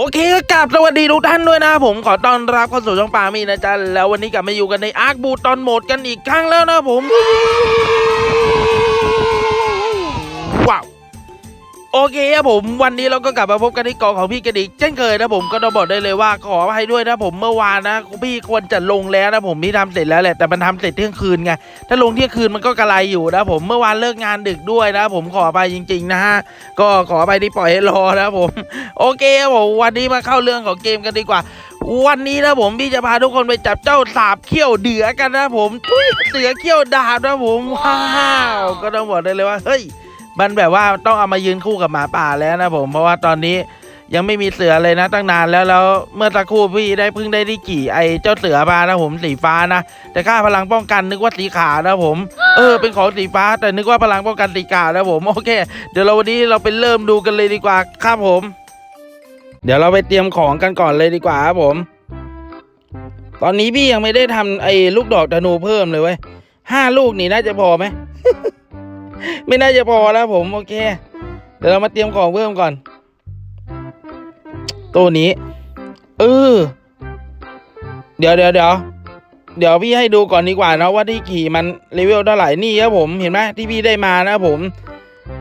โอเคก็กลับสวัสดีทุกท่านด้วยนะผมขอต้อนรับเข้าสู่ช่องปามีนะจ๊ะแล้ววันนี้กลับมาอยู่กันในอาร์คบูตอนโหมดกันอีกครั้งแล้วนะผม โอเคครับผมวันนี้เราก็กลับมาพบกันที่กองของพี่กันอีกเช่นเคยนะผมก็ต้องบอกได้เลยว่าขออภัยด้วยนะผมเมื่อวานนะพี่ควรจะลงแล้วนะผมพี่ทำเสร็จแล้วแหละแต่มันทำเสร็จเที่ยงคืนไงถ้าลงเที่ยงคืนมันก็กระไรอยู่นะผมเมื่อวานเลิกงานดึกด้วยนะผมขออภัยจริง ๆ นะฮะก็ขออภัยที่ปล่อยให้รอนะผม โอเคครับผมวันนี้มาเข้าเรื่องของเกมกันดีกว่าวันนี้นะผมพี่จะพาทุกคนไปจับเจ้าสาบเขี้ยวเดือกันนะผมเสือเขี้ยวดาบนะผมว้าวก็ต้องบอกได้เลยว่าเฮ้ย มันแบบว่าต้องเอามายืนคู่กับหมาป่าแล้วนะผม เพราะว่าตอนนี้ยังไม่มีเสือเลยนะตั้งนานแล้วแล้วเมื่อสักครู่พี่ได้เพิ่งได้ที่กี่ไอเจ้าเสือมานะผมสีฟ้านะแต่ค่าพลังป้องกันนึกว่าสีขาวนะผม เออเป็นของสีฟ้า แต่นึกว่าพลังป้องกันสีขาวนะผมโอเค เดี๋ยวเราวันนี้เราไปเริ่มดูกันเลยดีกว่าครับผม เดี๋ยวเราไปเตรียมของกันก่อนเลยดีกว่าครับผม ตอนนี้พี่ยังไม่ได้ทำไอ้ลูกดอกธนูเพิ่มเลยเว้ยห้าลูกนี่น่าจะพอไหม ไม่น่าจะพอแล้วผมโอเค เดี๋ยวเรามาเตรียมของเพิ่มก่อน ตัวนี้ เออ เดี๋ยวเดี๋ยวเดี๋ยวเดี๋ยวพี่ให้ดูก่อนดีกว่านะว่าที่ขี่มันเลเวลเท่าไหร่นี่ครับผมเห็นไหมที่พี่ได้มานะผม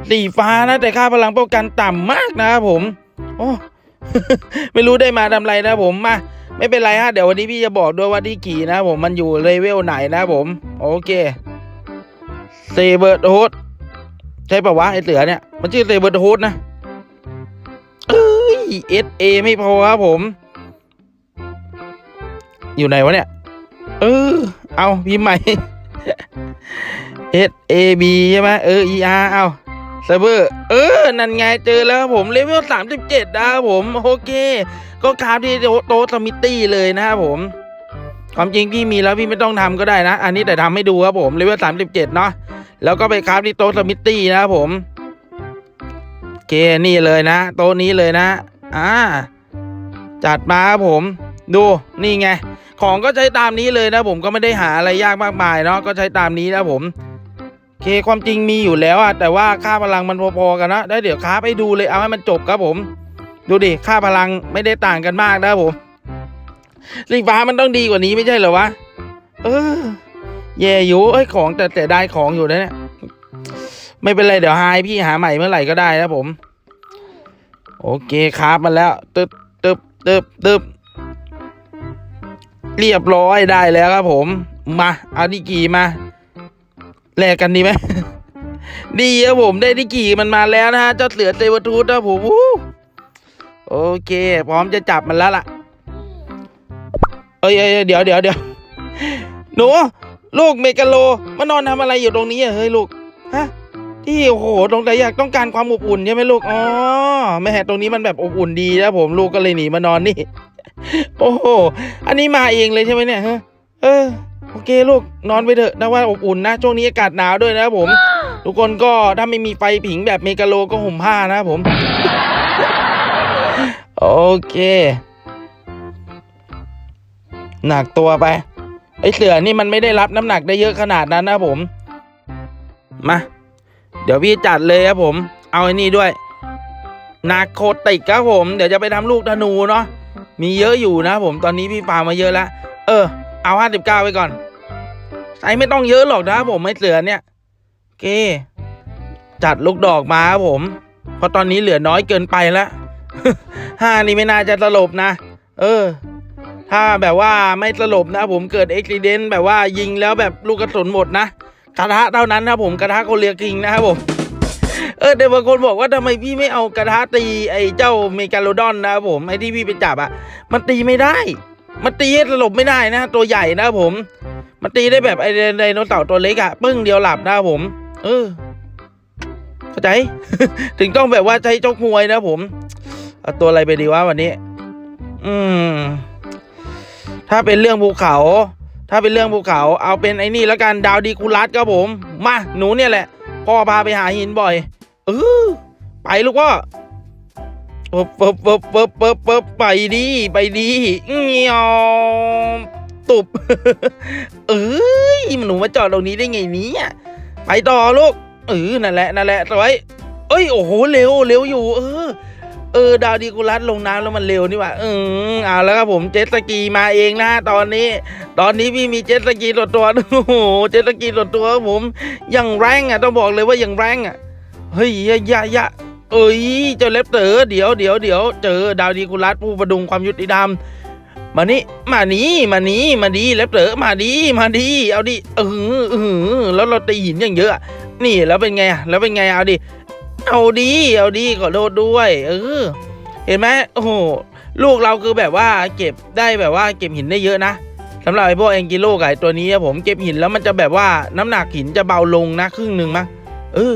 สีฟ้านะแต่ค่าพลังป้องกันต่ำมากนะครับผม โอ้ไม่รู้ได้มาทำไรนะผมมาไม่เป็นไรฮะเดี๋ยววันนี้พี่จะบอกด้วยว่าที่ขี่นะผมมันอยู่เลเวลไหนนะผม โอเคเซเบิร์ดโฮส ใช่ปะวะไอเสือเนี่ย มันชื่อเซเบิร์โฮสนะเอ้ยเอสเอไม่พอครับผม อยู่ไหนวะเนี่ย เออ เอาพิมพ์ใหม่ S A B ใช่ไหมเออ E R เอาเซิร์ฟเวอร์เออ นั่นไงเจอแล้วครับผมเลเวลสามสิบเจ็ดนะครับผม โอเค ก็คราฟที่โตสมิตี้เลยนะครับผม ความจริงพี่มีแล้วพี่ไม่ต้องทำก็ได้นะ อันนี้แต่ทำให้ดูครับผมเลเวลสามสิบเจ็ดเนาะแล้วก็ไปคราฟที่โต๊ะสมิตตี้นะครับผมโอเคนี่เลยนะ โต๊ะนี้เลยนะอ่าจัดมาครับผม ดูนี่ไง ของก็ใช้ตามนี้เลยนะผมก็ไม่ได้หาอะไรยากมากมายเนาะก็ใช้ตามนี้นะผมโอเคความจริงมีอยู่แล้วอะแต่ว่าค่าพลังมันพอๆกันนะได้เดี๋ยวค้าไปดูเลยเอาให้มันจบครับผม ดูดิค่าพลังไม่ได้ต่างกันมากนะผม สีฟ้ามันต้องดีกว่านี้ไม่ใช่เหรอวะ เออ แย่อยู่เอ้ยของแต่แต่ได้ของอยู่นะเนี่ย ไม่เป็นไรเดี๋ยวหายพี่หาใหม่เมื่อไหร่ก็ได้นะผม โอเคครับมาแล้วตึบตึบตึบตึบเรียบร้อยได้แล้วครับผม มาเอาดิกีมาแลกกันดีไหมดีครับผมได้ที่กี่มันมาแล้วนะฮะเจ้าเสือเซเวอร์ทูธนะผมโอเค พร้อมจะจับมันแล้วล่ะ อ้ยเอ้ยเดี๋ยวเดี๋ยวเดี๋ยวหนูลูกเมกาโลมานอนทำอะไรอยู่ตรงนี้อะเฮ้ยลูกฮะที่โอ้โหตรงไหนอยากต้องการความอบอุ่นใช่ไหมลูกอ๋อแม่ตรงนี้มันแบบอบอุ่นดีนะผมลูกก็เลยหนีมานอนนี่ โอ้โหอันนี้มาเองเลยใช่ไหมเนี่ยฮะเออโอเคลูกนอนไปเถอะนะว่าอบอุ่นนะช่วงนี้อากาศหนาวด้วยนะผม ทุกคนก็ถ้าไม่มีไฟผิงแบบเมกาโลก็ห่มผ้านะผม โอเค หนักตัวไป ไอเสือนี่มันไม่ได้รับน้ำหนักได้เยอะขนาดนั้นนะผม มา เดี๋ยวพี่จัดเลยครับผม เอาไอ้นี่ด้วย นาโคติกครับผม เดี๋ยวจะไปทำลูกธนูเนาะ มีเยอะอยู่นะผม ตอนนี้พี่ฟามาเยอะแล้ว เออ เอาห้าสิบเก้าไปก่อน ใส่ไม่ต้องเยอะหรอกนะครับผมไม่เสือเนี่ยโอเคจัดลูกดอกมาครับผม เพราะตอนนี้เหลือน้อยเกินไปแล้วห้านี่ไม่น่าจะสลบนะ เออ ถ้าแบบว่าไม่สลบนะผมเกิดอุบิเหตุแบบว่ายิงแล้วแบบลูกกระสุนหมดนะกระทะเท่านั้นนะผมกระทะโคเรียคิงนะครับผมเออเดี๋ยวบางคนบอกว่าทำไมพี่ไม่เอากระทะตีไอ้เจ้าเมกาโลดอนนะครับผมไอ้ที่พี่ไปจับอะมันตีไม่ได้ มันตีให้สลบไม่ได้นะ ตัวใหญ่นะครับผม มันตีได้แบบไอ้ไดโนเสาร์ตัวเล็กอะปึ้งเดียวหลับนะครับผม เออเข้าใจ ถึงต้องแบบว่าใช้เจ้าหวยนะครับผมเอาตัวอะไรไปดีวะวันนี้ อืม ถ้าเป็นเรื่องภูเขา ถ้าเป็นเรื่องภูเขา เอาเป็นไอ้นี่แล้วกันดาวดีคูลัสครับผม มาหนูเนี่ยแหละ พ่อพาไปหาหินบ่อยเออไปลูกพ่อเปิบเปิบเปิบเปิบเปิบเปิบไปดีไปดีเงี้ยตุบเอ้ยมันหนูมาจอดตรงนี้ได้ไงนี้ไปต่อลูกเออนั่นแหละนั่นแหละสวยเอ้ยโอ้โหเร็วเร็วอยู่ เออ อออดาวดีกูรัสลงน้ำแล้วมันเร็วนี่ว่าอืมเอาแล้วครับผมเจ็ตสกีมาเองนะตอนนี้ ตอนนี้พี่มีเจ็ตสกีตัวตัวโอ้โหเจ็ตสกีตัวตัวผมยังแรงอะต้องบอกเลยว่ายังแรงอะเฮ้ยยะยะยะเอ้ยเจ้าเล็บเต๋อเดี๋ยวเดี๋ยวเดี๋ยวเจอดาวดีกูรัสผู้ประดุงความยุติธรรมมานี่มานี่มานี่มาดีเล็บเต๋อมาดีมาดีเอาดิเออเออแล้วเราตีหินอย่างเยอะนี่แล้วเป็นไงอะแล้วเป็นไงเอาดิ เอาดีเอาดีขอโทษด้วย เออ เห็นไหมโอ้โหลูกเราคือแบบว่าเก็บได้แบบว่าเก็บหินได้เยอะนะสำหรับไอ้พวกแองกิโลกไอ้ตัวนี้อะผมเก็บหินแล้วมันจะแบบว่าน้ำหนักหินจะเบาลงนะครึ่งหนึ่งมั้งเออ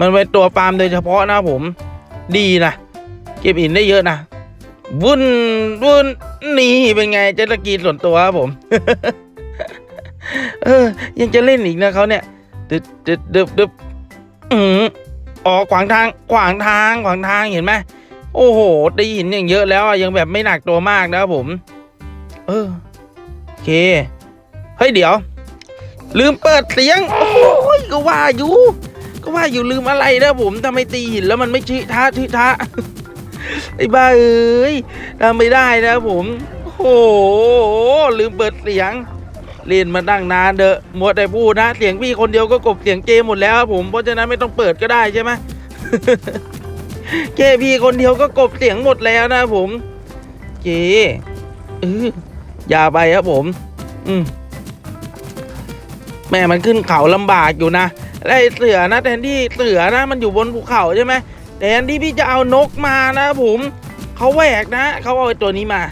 มันเป็นตัวฟาร์มโดยเฉพาะนะผม ดีนะเก็บหินได้เยอะนะวุ่นวุ่นนี่เป็นไงเจตกีส่วนตัวครับผม เออ ยังจะเล่นอีกนะเขาเนี่ยดึบดึบดึบดึบอืม อ๋อขวางทางขวางทางขวางทางเห็นไหมโอ้โหได้หินอย่างเยอะแล้วอะยังแบบไม่หนักตัวมากนะครับผม เออโอเคเฮ้ยเดี๋ยว ลืมเปิดเสียง โอ้ยก็ว่าอยู่ ก็ว่าอยู่ลืมอะไรนะผมทำไมตีหินแล้วมันไม่ชิท้าชิท้าไอ้บ้าเอ้ยทำไม่ได้นะผม โอ้โหลืมเปิดเสียง เล่นมาตั้งนานเดอะมัวแต่พูดนะ เสียงพี่คนเดียวก็กบเสียงเจหมดแล้วครับผมเพราะฉะนั้นไม่ต้องเปิดก็ได้ใช่ไหมเจพี่คนเดียวก็กบเสียงหมดแล้วนะผมเจเอออย่าไปครับผม อืมแม่มันขึ้นเขาลำบากอยู่นะไอเสือนะแทนที่เสือนะ มันอยู่บนภูเขาใช่ไหมแทนที่พี่จะเอานกมานะผมเขาแหวกนะเขาเอาตัวนี้มา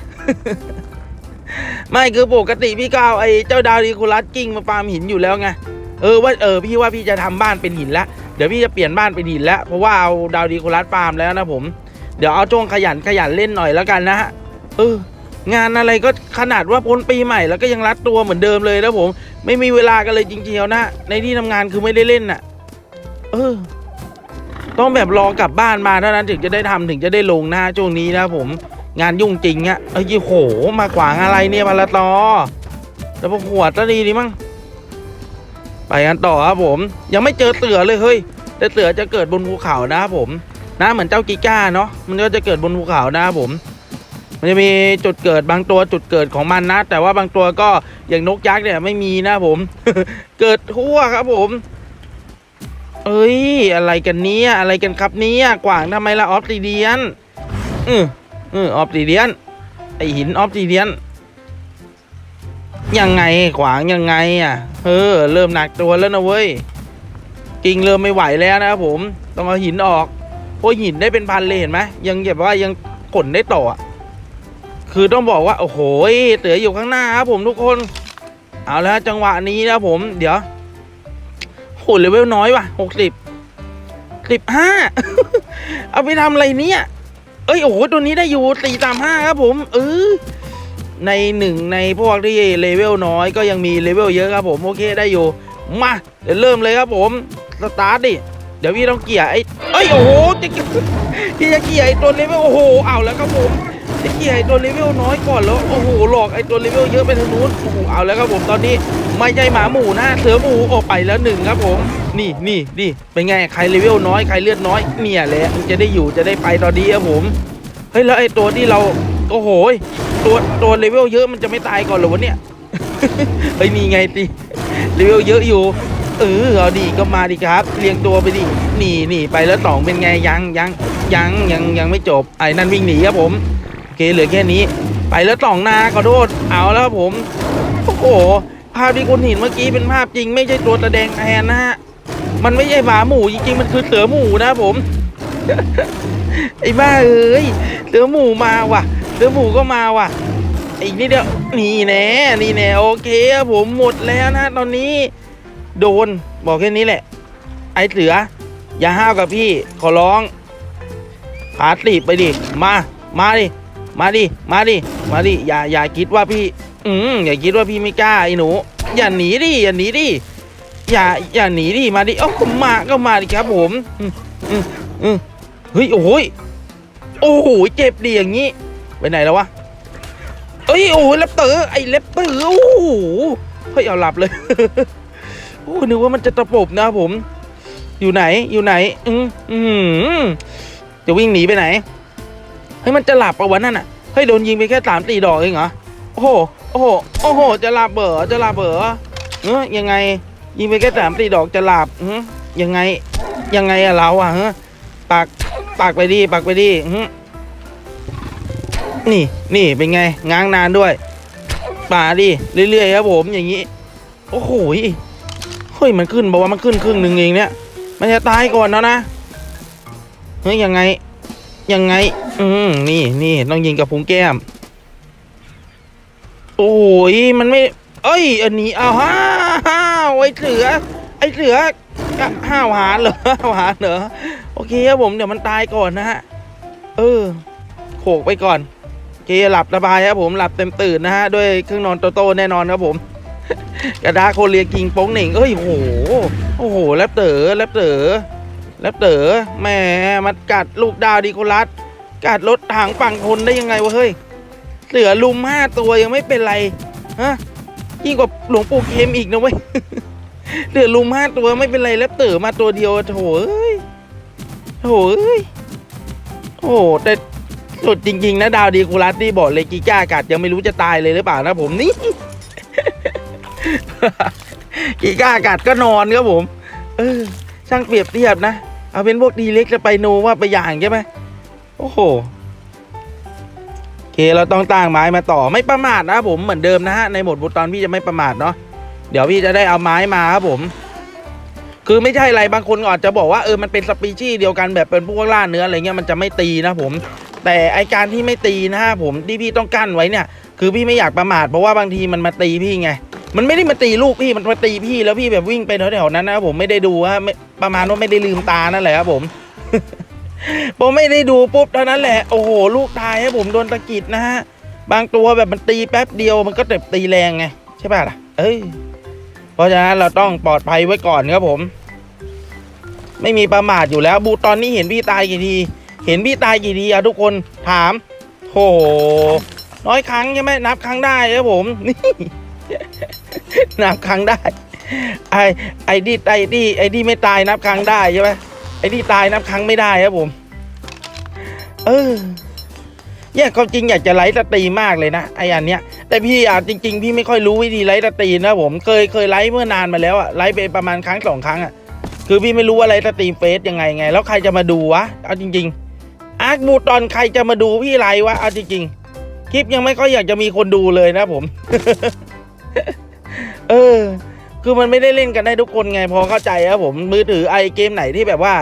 ไม่คือปกติพี่ก็เอาไอ้เจ้าดาวดีคูลัสกิ้งมาฟาร์มหินอยู่แล้วไงเออว่าเออพี่ว่าพี่จะทำบ้านเป็นหินแล้วเดี๋ยวพี่จะเปลี่ยนบ้านเป็นหินแล้วเพราะว่าเอาดาวดีคูลัสฟาร์มแล้วนะผม เดี๋ยวเอาช่วงขยันขยันเล่นหน่อยแล้วกันนะฮะเอองานอะไรก็ขนาดว่าพ้นปีใหม่แล้วก็ยังรัดตัวเหมือนเดิมเลยนะผม ไม่มีเวลากันเลยจริงๆนะในที่ทำงานคือไม่ได้เล่นน่ะ เออ ต้องแบบรอกลับบ้านมาเท่านั้นถึงจะได้ทำถึงจะได้ลงหน้าช่วงนี้นะผม งานยุ่งจริงอะเอ้ยโหมาขวางอะไรเนี่ยมาละตอแล้วพวกหัวตะดีนี่มั้งไปกันต่อครับผม ยังไม่เจอเสือเลยเฮ้ยแต่เสือจะเกิดบนภูเขานะครับผม นะเหมือนเจ้ากิก้าเนาะมันก็จะเกิดบนภูเขานะครับผม มันจะมีจุดเกิดบางตัวจุดเกิดของมันนะ แต่ว่าบางตัวก็อย่างนกยักษ์เนี่ยไม่มีนะผม เกิดทั่วครับผม เอ้ยอะไรกันเนี้ยอะไรกันครับเนี้ยกว่างทำไมละออฟซิเดียนอือ อือออฟซิเดียน ไอหินออฟซิเดียน ยังไงขวางยังไงอะ เออ เริ่มหนักตัวแล้วนะเว้ย กิ่งเริ่มไม่ไหวแล้วนะครับผม ต้องเอาหินออกเพราะหินได้เป็นพันเลยเห็นไหมยังแบบว่ายังขนได้ต่ออะคือต้องบอกว่า โอ้โหเตืออยู่ข้างหน้าครับผมทุกคน เอาแล้วจังหวะนี้นะผม เดี๋ยวโหเลเวลน้อยว่ะหกสิบสิบห้าเอาไปทำอะไรเนี่ย อ้ยโอ้โหตัวนี้ได้อยู่สี่สามห้าครับผมเออในหนึ่งในพวกที่เลเวลน้อยก็ยังมีเลเวลเยอะครับผมโอเคได้อยู่มาเดี๋ยวเริ่มเลยครับผมสตาร์ทดิเดี๋ยวพี่ต้องเกี่ยไอ้เอ้ยโอ้โหจะเกี่ยพี่จะเกี่ยไอ้ตัวเลเวลโอ้โหเอาแล้วครับผม จะเกี่ยไอ้ตัวเลเวลน้อยก่อนแล้วโอ้โหหลอกไอ้ตัวเลเวลเยอะไปทางนู้นโอ้โหเอาแล้วครับผมตอนนี้ไม่ใช่หมาหมูนะเสือหมูออกไปแล้วหนึ่งครับผมนี่นี่นี่เป็นไงใครเลเวลน้อยใครเลือดน้อยเนี่ยแหละจะได้อยู่จะได้ไปตอนนี้ครับผมเฮ้ยแล้วไอ้ตัวที่เราโอ้โหตัวตัวเลเวลเยอะมันจะไม่ตายก่อนหรอวะเนี่ยเฮ้ยนี่ไงติเลเวลเยอะอยู่เออเอาดีก็มาดิครับ เรียงตัวไปดิหนี่นี่ไปแล้วสองเป็นไงยังยังยังยังยังไม่จบไอ้นั่นวิ่งหนีครับผม เคเหลือแค่นี้ ไปแล้วสองนาขอโทษเอาแล้วครับผม โอ้โห ภาพที่คุณเห็นเมื่อกี้เป็นภาพจริง ไม่ใช่ตัวแสดงแทนนะฮะ มันไม่ใช่หมาหมูจริงๆ มันคือเสือหมูนะผม ไอ้บ้าเอ้ย เสือหมูมาว่ะ เสือหมูก็มาว่ะ อีกนิดเดียว นี่แน่ นี่แน่ โอเคครับผมหมดแล้วนะ ตอนนี้ โดน บอกแค่นี้แหละ ไอ้เสือ อย่าห้าวกับพี่ ขอร้องขาตีบไปดิ มา มาดิ มาดิ มาดิ มาดิ อย่า อย่าคิดว่าพี่ อืมอย่าคิดว่าพี่ไม่กล้าไอ้หนู อย่าหนีดิ อย่าหนีดิ อย่า อย่าหนีดิ มาดิ เอ้ามาก็มาดิครับผม อืมอืมอืมเฮ้ย โอ้โหยโอ้โห เจ็บดีอย่างนี้ ไปไหนแล้ววะ เอ้ย โอ้โหแรปเตอไอ้แรปเตอโอ้โห เฮ้ย เอาหลับเลย โอ้นึกว่ามันจะตะปบนะผม อยู่ไหน อยู่ไหน อืมอืมจะวิ่งหนีไปไหน เฮ้ยมันจะหลับปะวันนั่นอะเฮ้ยโดนยิงไปแค่สามสี่ดอกเองเหรอโอ้โหโอ้โหโอ้โห จะหลับเบอจะหลับเบอเออยังไง ยิงไปแค่สามสี่ดอกจะหลับเออยังไงยังไงอะเราอะเฮ้ปากปากไปดิปากไปดินี่นี่เป็นไงง้างนานด้วยป่าดิเรื่อยๆครับผมอย่างนี้โอ้โหยเฮ้ยมันขึ้นบอกว่ามันขึ้นครึ่งหนึ่งเองเนี่ย มันจะตายก่อนแล้วนะเฮ้ยยังไงยังไง อืมนี่นี่ต้องยิงกับพุงแก้ม โอ้ยมันไม่ เอ้ย อันนี้เอาห้าห้าไอ้เสือ ไอ้เสือห้าวหาญเหรอห้าวหาญเหรอโอเคครับผมเดี๋ยวมันตายก่อนนะฮะเออโขกไปก่อนโอเคหลับสบายครับผมหลับเต็มตื่นนะฮะด้วยเครื่องนอนโตโต้แน่นอนครับผมกระดาโคเรียกิงโป้งเหน่งเอ้ยโอ้โหโอ้โหแลบเต๋อแลบเต๋อแลบเต๋อแหมมันกัดลูกดาวดีโคลัส กัดรถถังฝั่งทนได้ยังไงวะเฮ้ย เสือลุมห้าตัวยังไม่เป็นไรฮะยิ่งกว่าหลวงปู่เข็มอีกนะเว้ยเสือลุมห้าตัวไม่เป็นไรแลบเต๋อมาตัวเดียวโถเอ้ยโถเอ้ยโอ้แต่สุดจริง ๆ นะ ดาวดีคูลัสที่บอกเลยกีก้ากัดยังไม่รู้จะตายเลยหรือเปล่านะผมนี่กีก้ากัดก็นอนครับผม เออ ช่างเปรียบเทียบนะ เอาเป็นพวกดีเล็กจะไปโนว่าไปอย่างใช่ไหม โอ้โหโอเคเราต้องตั้งไม้มาต่อไม่ประมาทนะผมเหมือนเดิมนะฮะในหมดบุตรตอนพี่จะไม่ประมาทเนาะเดี๋ยวพี่จะได้เอาไม้มาครับผม คือไม่ใช่อะไรบางคนก็อาจจะบอกว่าเออมันเป็นสปีชีส์เดียวกันแบบเป็นพวกล่าเนื้ออะไรเงี้ยมันจะไม่ตีนะผม แต่ไอการที่ไม่ตีนะฮะผมที่พี่ต้องกั้นไว้เนี่ย คือพี่ไม่อยากประมาทเพราะว่าบางทีมันมาตีพี่ไงมันไม่ได้มาตีลูกพี่มันมาตีพี่แล้วพี่แบบวิ่งไปแถวๆนั้นนะผมไม่ได้ดูฮะไม่ประมาณว่าไม่ได้ลืมตานั่นแหละครับผม ผมไม่ได้ดูปุ๊บเท่านั้นแหละ โอ้โห ลูกตายครับผมโดนตะกิดนะฮะ บางตัวแบบมันตีแป๊บเดียวมันก็เจ็บตีแรงไง ใช่ป่ะล่ะ เอ้ย เพราะฉะนั้นเราต้องปลอดภัยไว้ก่อนครับผม ไม่มีประมาทอยู่แล้ว บูตอนนี้เห็นพี่ตายกี่ที เห็นพี่ตายกี่ทีอะทุกคนถามโหน้อยครั้งใช่ไหมนับครั้งได้ครับผมนี่นับครั้งได้ ไอไอดีไอดีไอดีไม่ตายนับครั้งได้ใช่ไหม ไอดีตายนับครั้งไม่ได้ครับผม เออแย่ความจริงอยากจะไลฟ์สตรีมากเลยนะไออันเนี้ยแต่พี่อะจริง ๆ พี่ไม่ค่อยรู้วิธีไลฟ์สตรีนะผมเคยเคยไลฟ์เมื่อนานมาแล้วอะไลฟ์ไปประมาณครั้งสองครั้งอะคือพี่ไม่รู้ว่าไลฟ์สตรีมเฟซยังไงไง แล้วใครจะมาดูวะเอาจริง ๆ อาร์คบูตอนใครจะมาดูพี่ไลฟ์วะเอาจริง ๆ คลิปยังไม่ค่อยอยากจะมีคนดูเลยนะผม เออ คือมันไม่ได้เล่นกันได้ทุกคนไงพอเข้าใจครับผมมือถือไอเกมไหนที่แบบว่า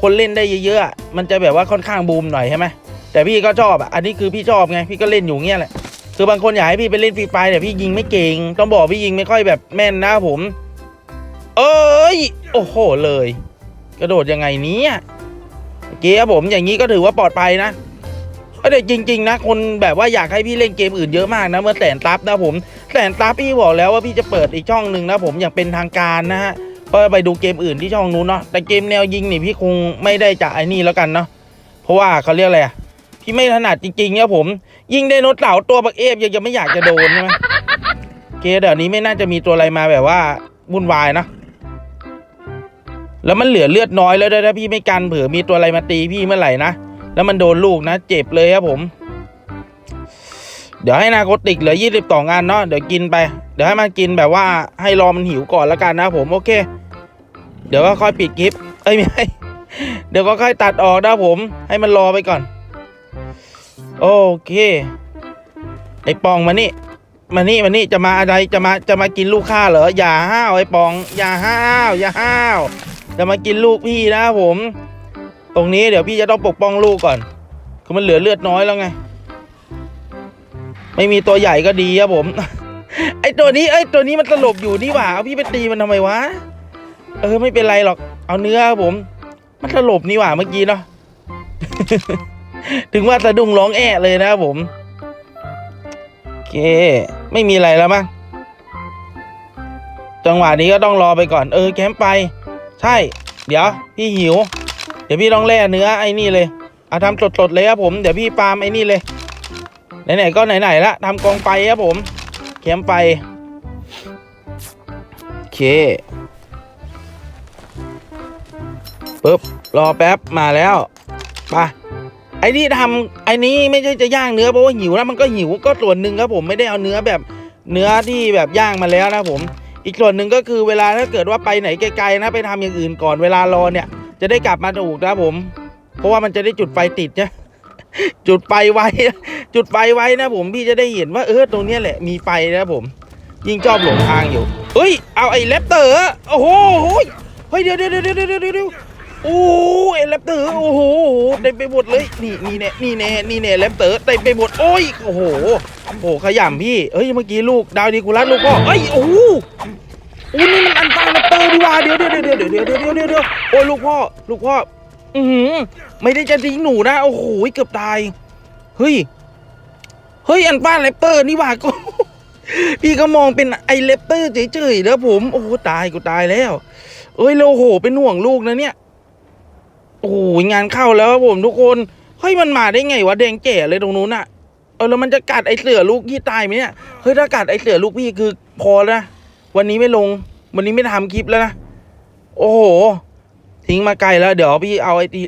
คนเล่นได้เยอะๆมันจะแบบว่าค่อนข้างบูมหน่อยใช่ไหมแต่พี่ก็ชอบอะอันนี้คือพี่ชอบไงพี่ก็เล่นอยู่เงี้ยแหละคือบางคนอยากให้พี่ไปเล่นฟรีไฟแต่พี่ยิงไม่เก่งต้องบอกพี่ยิงไม่ค่อยแบบแม่นนะผม เอ้ยโอ้โหเลย กระโดดยังไงเนี้โอเคครับผมอย่างนี้ก็ถือว่าปลอดภัยนะ แต่จริง ๆ นะ คนแบบว่าอยากให้พี่เล่นเกมอื่นเยอะมากนะเมื่อแสนซับนะผมแสนซับพี่บอกแล้วว่าพี่จะเปิดอีกช่องหนึ่งนะผมอย่างเป็นทางการนะฮะก็ไปดูเกมอื่นที่ช่องนู้นเนาะแต่เกมแนวยิงนี่พี่คงไม่ได้จะไอ้นี่แล้วกันเนาะเพราะว่าเขาเรียกอะไรพี่ไม่ถนัดจริงๆครับผมยิงไดโนเสาตัวบักเอฟยังจะไม่อยากจะโดนใช่ไหมโอเคเดี๋ยวนี้ไม่น่าจะมีตัวอะไรมาแบบว่าวุ่นวายนะแล้วมันเหลือเลือดน้อยแล้วด้วยถ้าพี่ไม่กันเผื่อมีตัวอะไรมาตีพี่เมื่อไหร่นะ แล้วมันโดนลูกนะ เจ็บเลยครับผม เดี๋ยวให้นาโคติกเหลือยี่สิบสองอันเนาะเดี๋ยวกินไป เดี๋ยวให้มันกินแบบว่าให้รอมันหิวก่อนแล้วกันนะผมโอเค เดี๋ยวก็ค่อยปิดคลิปเอ้ยไม่ใช่เดี๋ยวก็ค่อยตัดออกนะผม ให้มันรอไปก่อน โอเค ไอ้ปองมานี่มานี่มานี่จะมาอะไรจะมาจะมากินลูกข้าเหรออย่าห้าวไอ้ปอง อย่าห้าว อย่าห้าว จะมากินลูกพี่นะผม ตรงนี้เดี๋ยวพี่จะต้องปกป้องลูกก่อน คือมันเหลือเลือดน้อยแล้วไง ไม่มีตัวใหญ่ก็ดีครับผม ไอตัวนี้ไอตัวนี้มันสลบอยู่นี่หว่าเอาพี่ไปตีมันทำไมวะ เออไม่เป็นไรหรอก เอาเนื้อครับผม มันสลบนี่หว่าเมื่อกี้เนาะ ถึงว่าสะดุ้งร้องแอะเลยนะครับผมโอเค ไม่มีอะไรแล้วมั้ง จังหวะนี้ก็ต้องรอไปก่อน เออแคมป์ไป ใช่ เดี๋ยว พี่หิว ดี๋ยวพี่ต้องแล่เนื้อไอ้นี่เลยเอาทำสดๆเลยครับผมเดี๋ยวพี่ปาล์มไอ้นี่เลยไหนๆก็ไหนๆละทำกองไฟครับผมแคมไฟโอเคปึ๊บรอแป๊บมาแล้วไปไอ้นี่ทำไอ้นี้ไม่ใช่จะย่างเนื้อเพราะว่าหิวแล้วมันก็หิวก็ส่วนหนึ่งครับผมไม่ได้เอาเนื้อแบบเนื้อที่แบบย่างมาแล้วนะผม อีกส่วนหนึ่งก็คือเวลาถ้าเกิดว่าไปไหนไกลๆนะไปทำอย่างอื่นก่อนเวลารอเนี่ย จะได้กลับมาถูกนะผม เพราะว่ามันจะได้จุดไฟติดนะจุดไฟไว้ จุดไฟไว้นะผมพี่จะได้เห็นว่าเออตรงนี้แหละมีไฟนะผม ยิ่งชอบหลงทางอยู่เฮ้ยเอาไอ้แรปเตอร์โอ้โหเฮ้ยเดี๋ยวเดี๋ยวเดี๋ยวเดี๋ยวเดี๋ยวเดี๋ยวโอ้ไอ้แรปเตอร์โอ้โหเต็มไปหมดเลยนี่นี่แน่นี่แน่นี่แน่แรปเตอร์เต็มไปหมดโอ้ยโอ้โหโอ้ขยำพี่เฮ้ยเมื่อกี้ลูกดาวดีกูรัดลูกพ่อเอ้ยโอ้ อ้นี่มันอันตรายแรปเตอร์ดีว่าเดี๋ยวเดี๋ยวเดี๋ยวเดี๋ยวเดี๋ยวเดี๋ยวเดี๋ยวเดี๋ยวโอ้ยลูกพ่อ ลูกพ่อ อือหือไม่ได้จะทิ้งหนูนะ โอ้โหเกือบตาย เฮ้ย เฮ้ย อันป้าแรปเตอร์นี่ว่าก็ พี่ก็มองเป็นไอเลปเตอร์เฉยๆแล้วผม โอ้โหตายกูตายแล้ว เอ้ยแล้วโห เป็นห่วงลูกนะเนี่ย โอ้โหงานเข้าแล้วผมทุกคน เฮ้ยมันมาได้ไงวะแดงแก่เลยตรงนู้นอะเออแล้วมันจะกัดไอเสือลูกพี่ตายไหมเนี่ย เฮ้ยถ้ากัดไอเสือลูกพี่คือพอแล้ว วันนี้ไม่ลง วันนี้ไม่ทำคลิปแล้วนะ โอ้โห ทิ้งมาไกลแล้ว เดี๋ยวพี่เอาไอตี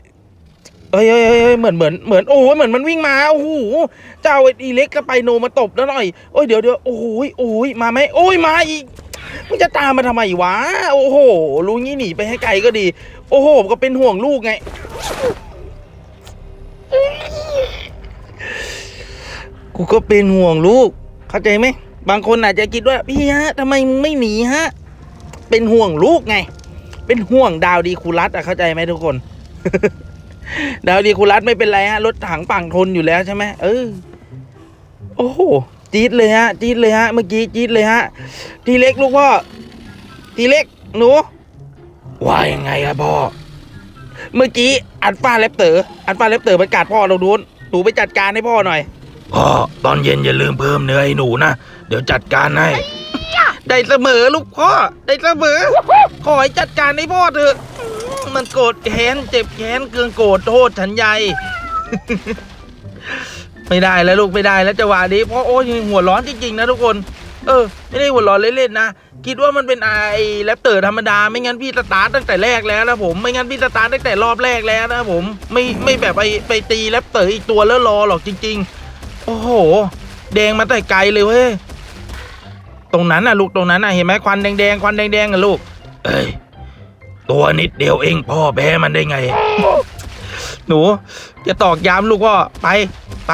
เฮ้ยเฮ้ยเฮ้ยเฮ้ยเหมือนเหมือนเหมือนโอ้โหเหมือนมันวิ่งมาโอ้โหจะเอาไอ้อีเล็กกับไปโนมาตบแล้วหน่อยโอ้ยเดี๋ยวเดี๋ยวโอ้โหยโอ้ยมาไหมโอ้ยมาอีกมึงจะตามมาทำไมวะ โอ้โหรู้งี้หนีไปให้ไกลก็ดี โอ้โหก็เป็นห่วงลูกไงกูก็เป็นห่วงลูก เข้าใจไหม บางคนอาจจะคิดว่าพี่ฮะทำไมมึงไม่หนีฮะ เป็นห่วงลูกไง เป็นห่วงดาวดีคูลัสอะเข้าใจไหมทุกคน ดาวดีคูลัสไม่เป็นไรฮะรถถังฝั่งทนอยู่แล้วใช่ไหมเออโอ้โหจี๊ดเลยฮะจี๊ดเลยฮะ เมื่อกี้จี๊ดเลยฮะ ทีเล็กลูกพ่อ ทีเล็กหนูว่ายังไงอะพ่อ เมื่อกี้อันฟ้าแลปเตอร์อันฟ้าแลปเตอร์มันกัดพ่อเราโดนหนูไปจัดการให้พ่อหน่อยพ่อตอนเย็นอย่าลืมเพิ่มเนื้อให้หนูนะ ดี๋ยวจัดการให้ ได้เสมอลูกพ่อ ได้เสมอ ขอให้จัดการให้พ่อเถอะ มันโกรธแค้นเจ็บแค้นเคืองโกรธโทษฉันใหญ่ ไม่ได้แล้วลูกไม่ได้แล้วจังหวะนี้เพราะโอ้ยหัวร้อนจริงๆนะทุกคน เออ ไม่ได้หัวร้อนเล่นๆนะ คิดว่ามันเป็นไอแรปเตอร์ธรรมดา ไม่งั้นพี่สตาร์ทตั้งแต่แรกแล้วนะผม ไม่งั้นพี่สตาร์ทตั้งแต่รอบแรกแล้วนะผม ไม่ไม่แบบไปไปตีแรปเตอร์อีกตัวแล้วรอหรอกจริง ๆ โอ้โห แดงมาแต่ไกลเลยเว้ย ตรงนั้นน่ะลูกตรงนั้นน่ะเห็นไหมควันแดงๆควันแดงๆอะลูก เอ้ยตัวนิดเดียวเองพ่อแพ้มันได้ไง หนู จะตอกย้ำลูกพ่อไปไป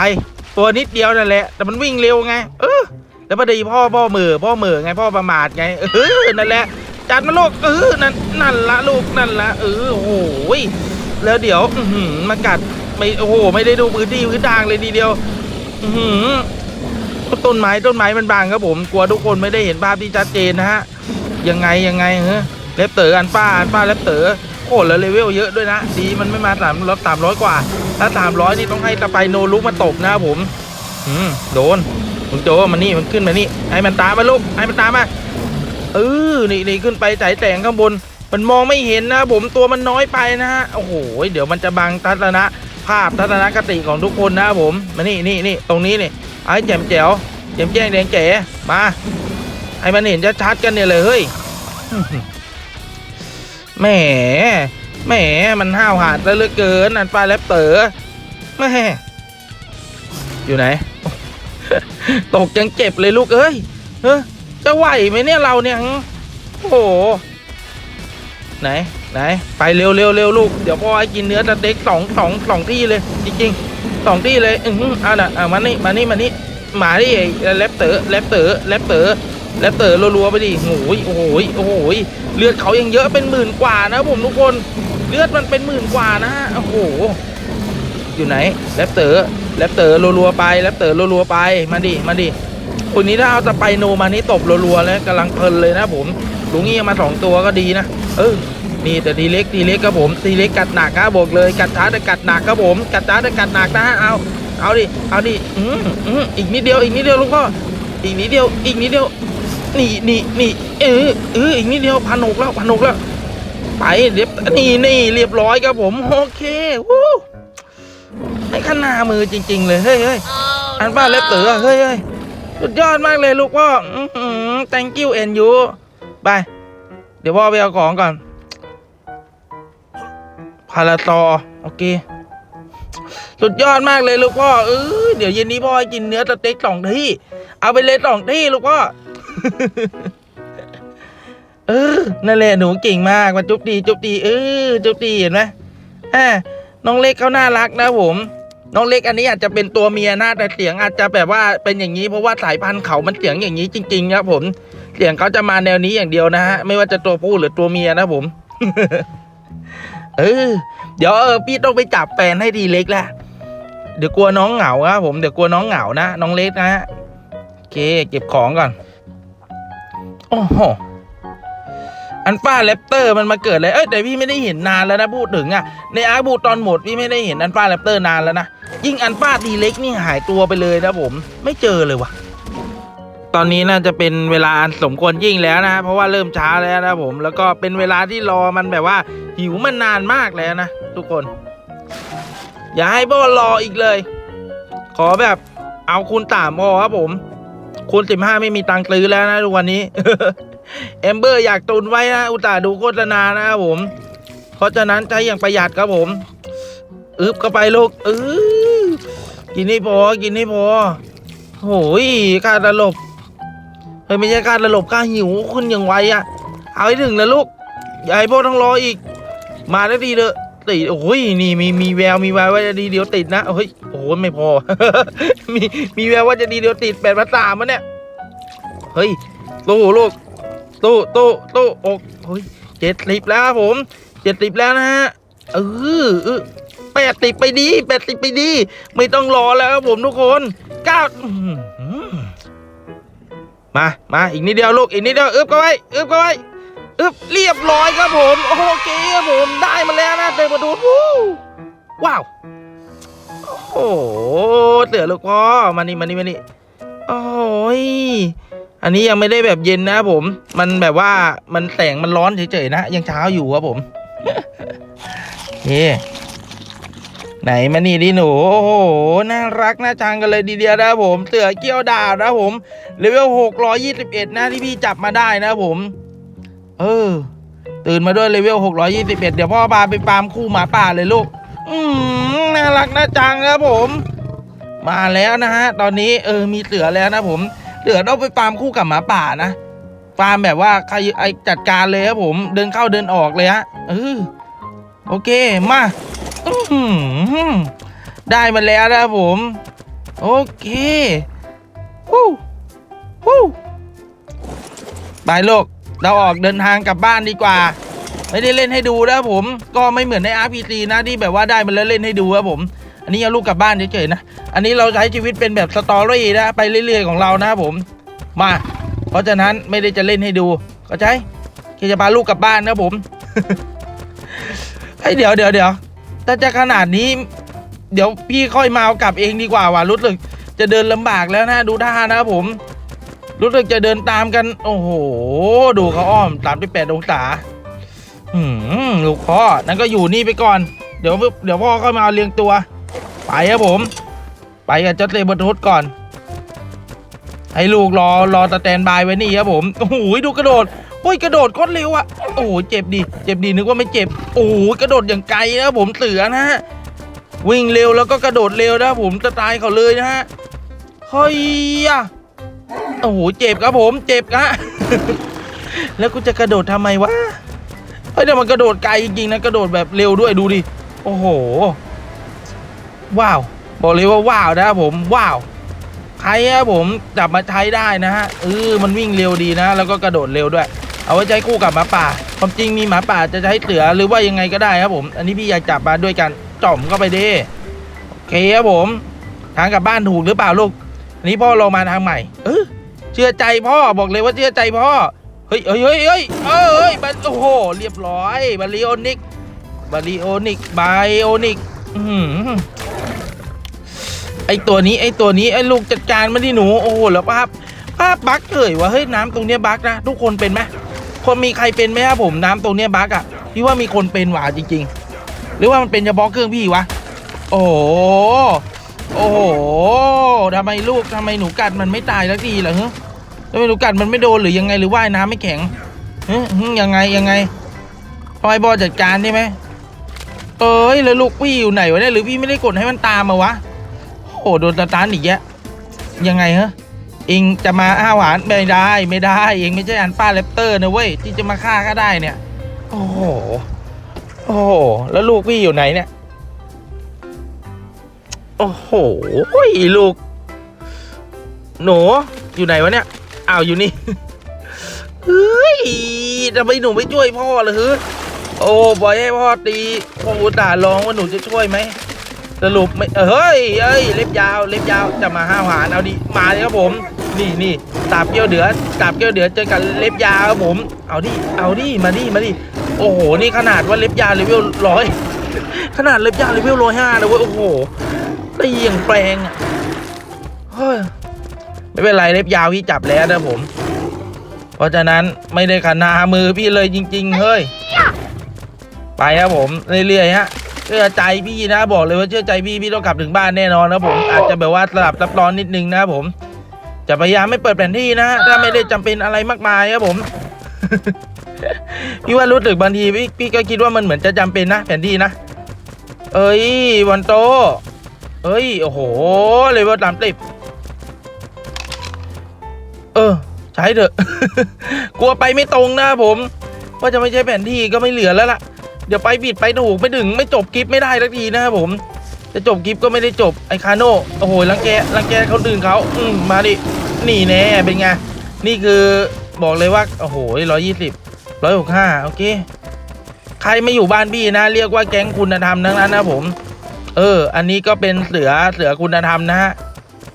ตัวนิดเดียวนั่นแหละ แต่มันวิ่งเร็วไง เออ แล้วพอดีพ่อพ่อมือพ่อมือไงพ่อประมาทไงเออนั่นแหละจัดมาลูกเออนั่นนั่นละลูกนั่นละเออโอ้ยแล้วเดี๋ยว อืมากัดไม่โอ้โหไม่ได้ดูพื้นที่พื้นทางเลยทีเดียว อือหือ ต้นไม้ต้นไม้มันบางครับผม กลัวทุกคนไม่ได้เห็นภาพที่ชัดเจนนะฮะ ยังไงยังไงเฮ้ยเล็บเต๋ออันป้าอันป้าเล็บเต๋อโอ้แล้วเลเวลเยอะด้วยนะดีมันไม่มาสามร้อยสามร้อยกว่า ถ้าสามร้อยนี่ต้องให้ตะไปโนลุกมาตบนะครับผมอืมโดนมึงโจมันนี่มันขึ้นมานี่ให้มันตามมาลูกให้มันตามมาเออนี่นี่ขึ้นไปสายแต่งข้างบน มันมองไม่เห็นนะผมตัวมันน้อยไปนะฮะโอ้โหเดี๋ยวมันจะบังทัศนะภาพทัศนคติของทุกคนนะผมมานี่นี่นี่ตรงนี้นี่ ไอ้แจ่มแจ๋วแจ่มแจ้งแดงแจ๋มาให้มันเห็นจะชัดกันเนี่ยเลยเฮ้ยแหมแหมมันห้าวหาดเหลือเกินอันปลาแรปเต๋อแหม่อยู่ไหน ตกยังเจ็บเลยลูกเอ้ยเฮ้จะไหวไหมเนี่ยเราเนี่ยโอ้โหไหนไหนไปเร็วเร็วเร็วลูก เดี๋ยวพ่อให้กินเนื้อสเต็กสองสองสองที่เลย จริงๆ สองที่เลยอืออเอาน่ะเอามานี่มานี่มานี่หมาดิไอ้แรปเตอร์แรปเตอร์แรปเตอร์แรปเตอร์รัวๆไปดิโอ้ยโอ้ยโอ้ยเลือดเขายังเยอะเป็นหมื่นกว่านะผมทุกคนเลือดมันเป็นหมื่นกว่านะโอ้โหอยู่ไหนแรปเตอร์แรปเตอร์รัวๆไปแรปเตอร์รัวๆไปมาดิมาดิคนนี้ถ้าเอาสไปโนมานี่ตบรัวๆแล้วกำลังเพลินเลยนะผมลุงเงี้ยมาสองตัวก็ดีนะเออ นี่แต่ทีเล็กทีเล็กครับผมทีเล็กกัดหนักครับบอกเลยกัดช้าแต่กัดหนักครับผมกัดช้าแต่กัดหนักนะฮะเอาเอาดิเอาดิอืมอืมอีกนิดเดียวอีกนิดเดียวลูกพ่ออีกนิดเดียวอีกนิดเดียวนี่นี่นี่เออเอออีกนิดเดียวพันหกแล้วพันหกแล้วไปเรียบนี่นี่เรียบร้อยครับผมโอเควู้ไอ้ขนามือจริง ๆ เลยเฮ้ยเฮ้ยอันป้าเล็บเต๋อเฮ้ยเฮ้ยสุดยอดมากเลยลูกพ่ออือหือ thank you and you ไป เดี๋ยวพ่อไปเอาของก่อน พาราตอโอเค สุดยอดมากเลยลูกพ่อเออเดี๋ยวเย็นนี้พ่อให้กินเนื้อสเต็กสองที่ เอาไปเลยสองที่ลูกพ่อเออนั่นแหละหนูเก่งมากมาจุ๊บดีจุ๊บดีเออจุ๊บดีเห็นไหมอ่าน้องเล็กเขาน่ารักนะผม น้องเล็กอันนี้อาจจะเป็นตัวเมียนะแต่เสียงอาจจะแบบว่าเป็นอย่างนี้เพราะว่าสายพันธุ์เขามันเสียงอย่างนี้จริงๆครับผม เสียงเขาจะมาแนวนี้อย่างเดียวนะฮะไม่ว่าจะตัวผู้หรือตัวเมียนะผม เออ เดี๋ยวเออพี่ต้องไปจับแฟนให้ดีเล็กแหละเดี๋ยวกลัวน้องเหงาครับผมเดี๋ยวกลัวน้องเหงานะน้องเล็กนะฮะโอเค เก็บของก่อนโอ้โหอันฟ้าแรปเตอร์มันมาเกิดเลยเอ้ยแต่พี่ไม่ได้เห็นนานแล้วนะพูดถึงอะในอาร์บูตอนหมดพี่ไม่ได้เห็นอันฟ้าแรปเตอร์นานแล้วนะยิ่งอันฟ้าดีเล็กนี่หายตัวไปเลยนะผม ไม่เจอเลยว่ะ ตอนนี้น่าจะเป็นเวลาสมควรยิ่งแล้วนะเพราะว่าเริ่มช้าแล้วนะผมแล้วก็เป็นเวลาที่รอมันแบบว่าหิวมันนานมากแล้วนะทุกคน อย่าให้พ่อรออีกเลย ขอแบบเอาคูณสามพอครับผมคูณสิบห้าไม่มีตังค์ซื้อแล้วนะทุกวันนี้เอมเบอร์อยากตุนไว้นะอุตส่าห์ดูโฆษณานะครับผม เพราะฉะนั้นใช้อย่างประหยัดครับผมอึบเข้าไปลูกเออกินให้พอกินให้พอโอ้ยค่าตลบ เฮ้ยไม่ใช่ค่าตลบค่าหิวขึ้นอย่างไวอะ เอาให้ถึงนะลูก อย่าให้พ่อต้องรออีก มาได้ดีเถอะติดโอ้ยนี่มีมีแววมีแววว่าจะดีเดี๋ยวติดนะเฮ้ยโอ้โหไม่พอ มีมีแววว่าจะดีเดี๋ยวติดแปดพันสามมันเนี่ยเฮ้ยตู้ลูกตู้ตู้ตู้อกเฮ้ยเจ็ดสิบแล้วครับผมเจ็ดสิบแล้วนะฮะเออเออแปดสิบไปดีแปดสิบไปดี ไม่ต้องรอแล้วครับผมทุกคนเก้า มามาอีกนิดเดียวลูกอีกนิดเดียวอึบเข้าไว้อึบเข้าไว้อึบเรียบร้อยครับผมโอเคครับผมได้มาแล้วนะเตะประตูวู้ว้าวโอ้โหเสือลูกพ่อมานี่มานี่มานี่โอ้ยอันนี้ยังไม่ได้แบบเย็นนะผม มันแบบว่ามันแสงมันร้อนเฉยๆนะ ยังเช้าอยู่ครับผมเฮ้ ไหนมานี่ดิหนู โอ้โห น่ารักน่าชังกันเลยดีเดียวนะผม เสือเกี้ยวดาวนะผมเลเวลหกร้อยยี่สิบเอ็ดนะที่พี่จับมาได้นะผม เออ ตื่นมาด้วยเลเวล621เอ็ดเดี๋ยวพ่อพาไปฟาร์มคู่หมาป่าเลยลูก อืมน่ารักน่าจังครับผม มาแล้วนะฮะ ตอนนี้เออมีเสือแล้วนะผมเสือต้องไปฟาร์มคู่กับหมาป่านะฟาร์มแบบว่าใครไอจัดการเลยครับผม เดินเข้าเดินออกเลยฮะเออโอเคมา อื้อหือได้มาแล้วนะครับผม โอเคฮู้ฮู้ไปลูกเราออกเดินทางกลับบ้านดีกว่า ไม่ได้เล่นให้ดูนะครับผม ก็ไม่เหมือนใน RPG นะที่แบบว่าได้มาแล้วเล่นให้ดูครับผม อันนี้เอาลูกกลับบ้านเฉยๆนะ อันนี้เราใช้ชีวิตเป็นแบบสตอรี่นะไปเรื่อยๆของเรานะครับผม มา เพราะฉะนั้นไม่ได้จะเล่นให้ดูเข้าใจแค่จะพาลูกกลับบ้านนะครับผมไอ้ยเดี๋ยวเดี๋ยวเดี๋ยว ถ้าจะขนาดนี้ เดี๋ยวพี่ค่อยมาเอากลับเองดีกว่าว่ะรู้สึกจะเดินลำบากแล้วนะ ดูท่านะครับผม รู้สึกจะเดินตามกัน โอ้โห ดูเขาอ้อมสามแปดองศาหืมลูกพ่อนั่นก็อยู่นี่ไปก่อน เดี๋ยวเดี๋ยวพ่อเข้ามาเอาเรียงตัว ไปครับผม ไปกับจ้าเตบทุก่อน ให้ลูกรอรอสแตนบายไว้นี่ครับผมโอ้โหดูกระโดด โอ้ยกระโดดโคตรเร็วอะโอ้โหเจ็บดีเจ็บดีนึกว่าไม่เจ็บโอ้โหกระโดดอย่างไกลนะผมเสือนะฮะวิ่งเร็วแล้วก็กระโดดเร็วนะผมสไตล์เขาเลยนะฮะเฮ้ยอะโอ้โหเจ็บครับผมเจ็บนะแล้วกูจะกระโดดทำไมวะเฮ้ยแต่มันกระโดดไกลจริงๆนะกระโดดแบบเร็วด้วยดูดิโอ้โห ว้าว บอกเลยว่าว้าวนะครับผมว้าวใครครับผมจับมาใช้ได้นะฮะเออมันวิ่งเร็วดีนะ แล้วก็กระโดดเร็วด้วย เอาไว้ใช้คู่กับหมาป่า ความจริงมีหมาป่าจะใช้เสือหรือว่ายังไงก็ได้ครับผม อันนี้พี่อยากจับมาด้วยกันจ่อมเข้าไปดิโอเคครับผม ทางกลับบ้านถูกหรือเปล่าลูก อันนี้พ่อลงมาทางใหม่ เออเชื่อใจพ่อบอกเลยว่าเชื่อใจพ่อ เฮ้ยเฮ้ยเฮ้ยเฮ้ยเอ้ยเฮ้ยบันโอ้โหเรียบร้อยบาริโอนิกบาริโอนิกไบโอนิกอื้อหือไอตัวนี้ไอตัวนี้ไอลูกจัดการมันที่หนูโอ้โหแล้วภาพภาพบั๊กเอ่ยว่าเฮ้ยน้ำตรงเนี้ยบั๊กนะทุกคนเป็นไหม คนมีใครเป็นไหมครับผมน้ำตรงเนี้ยบั๊กอะพี่ว่ามีคนเป็นหวาจริง ๆ หรือว่ามันเป็นเฉพาะเครื่องพี่วะ โอ้โหโอ้โหทำไมลูกทำไมหนูกัดมันไม่ตายสักทีล่ะฮะทำไมหนูกัดมันไม่โดนหรือยังไงหรือว่ายน้ำไม่แข็งฮะฮะยังไงยังไงพอยบอจัดการได้ไหมเอ้ยแล้วลูกพี่อยู่ไหนวะเนี่ยหรือพี่ไม่ได้กดให้มันตามมาวะ โอ้โดนตาร์ทอีกแยะยังไงฮะ เองจะมาอ้าหวานไม่ได้ไม่ได้ เองไม่ใช่อันป้าเลปเตอร์นะเว้ยที่จะมาฆ่าก็ได้เนี่ย โอ้โหโอ้โหแล้วลูกพี่อยู่ไหนเนี่ย โอ้โหลูก หนูอยู่ไหนวะเนี่ยอ้าวอยู่นี่เฮ้ยทำไมหนูไม่ช่วยพ่อเลยฮึโอ้บอยให้พ่อตีพ่ออุตส่าห์ลองว่าหนูจะช่วยไหม สรุปไม่เฮ้ยเอ้ยเล็บยาวเล็บยาวจะมาห้าวหาญเอาดิมาเลยครับผม นี่นี่ตาบเกี้ยวเดือดตาบเกี้ยวเดือเจอกันเล็บยาวครับผม เอาดิเอาดิมาดิมาดิโอ้โหนี่ขนาดว่าเล็บยาวเลเวลร้อยขนาดเล็บยาวเลเวลร้อยห้านะเว้ยโอ้โหตีอย่างแปลงอะเฮ้ยไม่เป็นไรเล็บยาวพี่จับแล้วนะผม เพราะฉะนั้นไม่ได้ขนามือพี่เลยจริง ๆ เฮ้ย ไปครับผมเรื่อยๆฮะ เชื่อใจพี่นะบอกเลยว่าเชื่อใจพี่พี่ต้องกลับถึงบ้านแน่นอนนะผมอาจจะแบบว่าสลับซับซ้อนนิดนึงนะผม จะพยายามไม่เปิดแผนที่นะถ้าไม่ได้จำเป็นอะไรมากมายครับผม พี่ว่ารู้สึกบางทีพี่พี่ก็คิดว่ามันเหมือนจะจำเป็นนะแผนที่นะเอ้ยวันโต เอ้ยโอ้โหเลยว่าสามสิบเออ ใช้เถอะ กลัวไปไม่ตรงนะผมว่าจะไม่ใช่แผนที่ก็ไม่เหลือแล้วล่ะ เดี๋ยวไปผิดไปถูไม่ถึงไม่จบคลิปไม่ได้สักทีนะครับผม จะจบคลิปก็ไม่ได้จบไอคาโน่โอ้โหรังแกรังแกเขาดื่นเขาอืมมาดิหนีแน่เป็นไงนี่คือบอกเลยว่าโอ้โหร้อยยี่สิบร้อยหกห้าโอเค ใครไม่อยู่บ้านพี่นะ เรียกว่าแก๊งคุณธรรมทั้งนั้นนะผม เออ อันนี้ก็เป็นเสือเสือคุณธรรมนะฮะ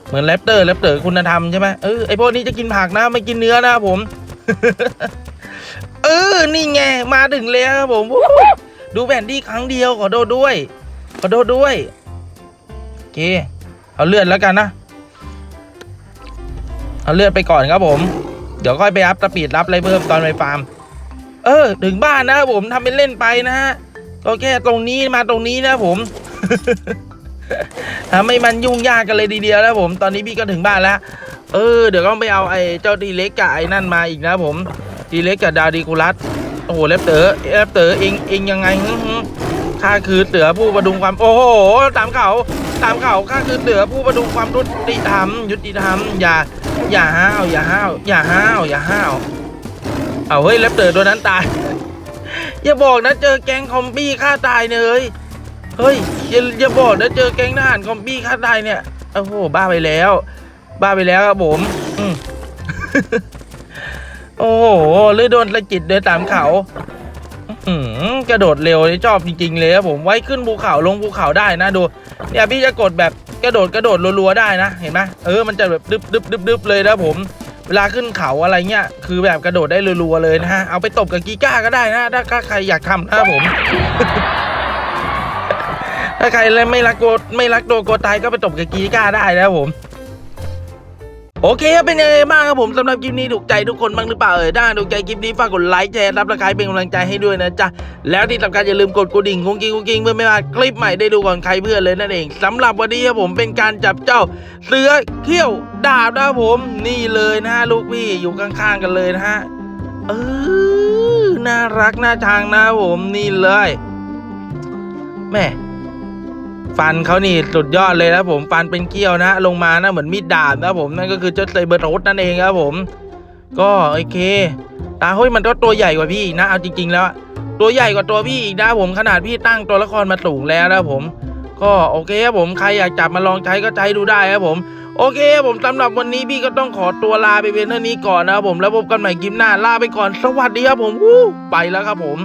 เหมือนแรปเตอร์แรปเตอร์คุณธรรมใช่ไหมเออไอพวกนี้จะกินผักนะไม่กินเนื้อนะผม เออ นี่ไง มาถึงแล้วครับผมดูแผนที่ครั้งเดียวขอโทษด้วย ขอโทษด้วยโอเค เอาเลือดแล้วกันนะ เอาเลือดไปก่อนครับผม เดี๋ยวค่อยไปอัพสปีดรับอะไรเพิ่มตอนไปฟาร์ม เออ ถึงบ้านนะครับผมทำเป็นเล่นไปนะฮะ ก็แค่ตรงนี้มาตรงนี้นะผมทำให้มันยุ่งยากกันเลยทีเดียวแล้วผม ตอนนี้พี่ก็ถึงบ้านแล้ว เออ เดี๋ยวก็ไปเอาไอ้เจ้าทีเล็กกับไอ้นั่นมาอีกนะผม ทีเล็กกับดาดีกูรัสโอ้โหเล็บเต๋อเล็บเต๋อเองเองยังไงข้าคือเสือผู้ประดุงความโอ้โหตามเขาตามเขาข้าคือเสือผู้ประดุงความยุติธรรมยุติธรรมอย่าอย่าห้าวอย่าห้าวอย่าห้าวอย่าห้าวเอาเฮ้ยเล็บเต๋อตัวนั้นตายอย่าบอกนะเจอแก๊งคอมบี้ฆ่าตายเนยเฮ้ยเฮ้ยอย่าอย่าบอกนะเจอแก๊งทหารคอมบี้ฆ่าตายเนี่ยโอ้โหบ้าไปแล้ว บ้าไปแล้วครับผมอืม โอ้โหหรือโดนสะกิดเดินตามเขาอื้อหือกระโดดเร็วนี่ชอบจริง ๆ เลยครับผมไว้ขึ้นภูเขาลงภูเขาได้นะดูเนี่ยพี่จะกดแบบกระโดดกระโดดรัวๆได้นะเห็นไหมเออมันจะแบบดึบดึบดึบดึบเลยนะผม เวลาขึ้นเขาอะไรเงี้ยคือแบบกระโดดได้รัวๆเลยนะฮะเอาไปตบกับกีก้าก็ได้นะถ้าใครอยากทำนะผมถ้าใครไม่รักโกไม่รักโดโกตายก็ไปตบกับกีก้าได้นะผม โอเคครับเป็นยังไงบ้างครับผมสำหรับคลิปนี้ถูกใจทุกคนบ้างหรือเปล่าเอ่ยถ้าถูกใจคลิปนี้ฝากกดไลค์แชร์รับประคายเป็นกำลังใจให้ด้วยนะจ๊ะแล้วที่สำคัญอย่าลืมกดกระดิ่งกุ้งกิ้งกุ้งกิ้งเพื่อไม่พลาดคลิปใหม่ได้ดูก่อนใครเพื่อนเลยนั่นเองสำหรับวันนี้ครับผมเป็นการจับเจ้าเสือเขี้ยวดาบนะครับผม นี่เลยนะลูกพี่อยู่ข้างๆกันเลยนะฮะเออน่ารักน่าชังนะครับผมนี่เลยแม่ ฟันเขานี่สุดยอดเลยนะผมฟันเป็นเกี้ยวนะลงมานะเหมือนมีดดาบนะผมนั่นก็คือเจ้าไซเบอร์โรสนั่นเองครับผม ก็โอเคตาเฮ้ยมันก็ตัวใหญ่กว่าพี่นะเอาจริง ๆ แล้วตัวใหญ่กว่าตัวพี่อีกนะผมขนาดพี่ตั้งตัวละครมาสูงแล้วนะผม ก็โอเคครับผมใครอยากจับมาลองใช้ก็ใช้ดูได้ครับผมโอเคครับผมสำหรับวันนี้พี่ก็ต้องขอตัวลาไปเพียงเท่านี้ก่อนนะครับผมแล้วพบกันใหม่คลิปหน้าลาไปก่อนสวัสดีครับผมวู้ไปแล้วครับผม